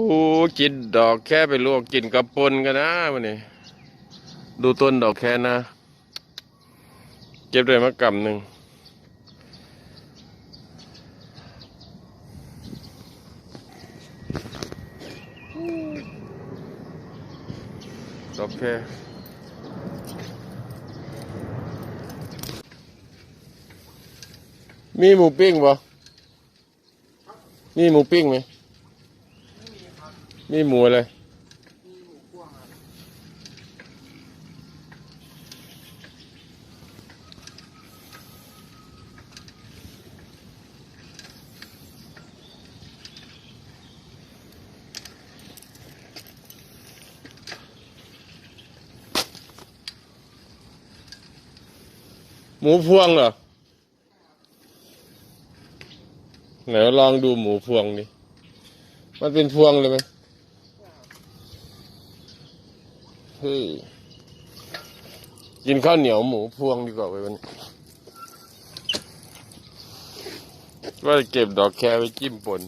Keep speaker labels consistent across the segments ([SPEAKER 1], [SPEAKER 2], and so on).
[SPEAKER 1] โอ้กินดอกแค่ไปลวกกินกับปนกันนะวันนี้ดูต้นดอกแค่นะ เก็บได้มากำหนึ่งดอกแค่มีหมูปิ้งบ่มีหมูปิ้งไหม มีหมูอะไรหมูพวงเหรอไหนลองดูหมูพวงดิ มันเป็นพวงเลยไหมเฮ้ยกินข้าวเหนียวหมูพวงดีกว่าไปวันนี้ว่าจะเก็บดอกแคไว้จิ้มปน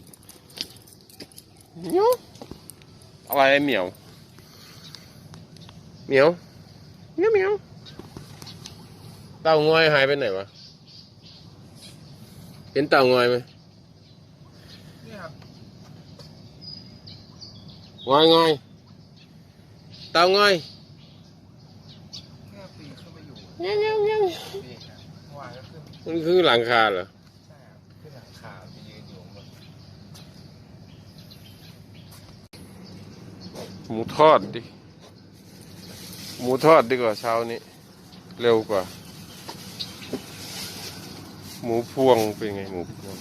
[SPEAKER 1] เหมียวอะไรไอ้เหมียว เหมียวเหมียวเหมียวเต่างอยหายไปไหนวะ เห็นเต่างอยไหม
[SPEAKER 2] นี่ครับ
[SPEAKER 1] งอยงอยเต่างอย
[SPEAKER 2] แค่ปีนขึ้นไปอยู่
[SPEAKER 1] เงี้ยเงี้ยเงี้ย
[SPEAKER 2] นี่ครับเมื่อวานก็ขึ้น
[SPEAKER 1] มันคือหลังคาเหรอ
[SPEAKER 2] ใช่ครับขึ้นหลังคาไปยืนอยู่บน
[SPEAKER 1] หมูทอดดิ หมูทอดดีกว่าเช้านี้ เร็วกว่า หมูพวงเป็นไงหมูพวง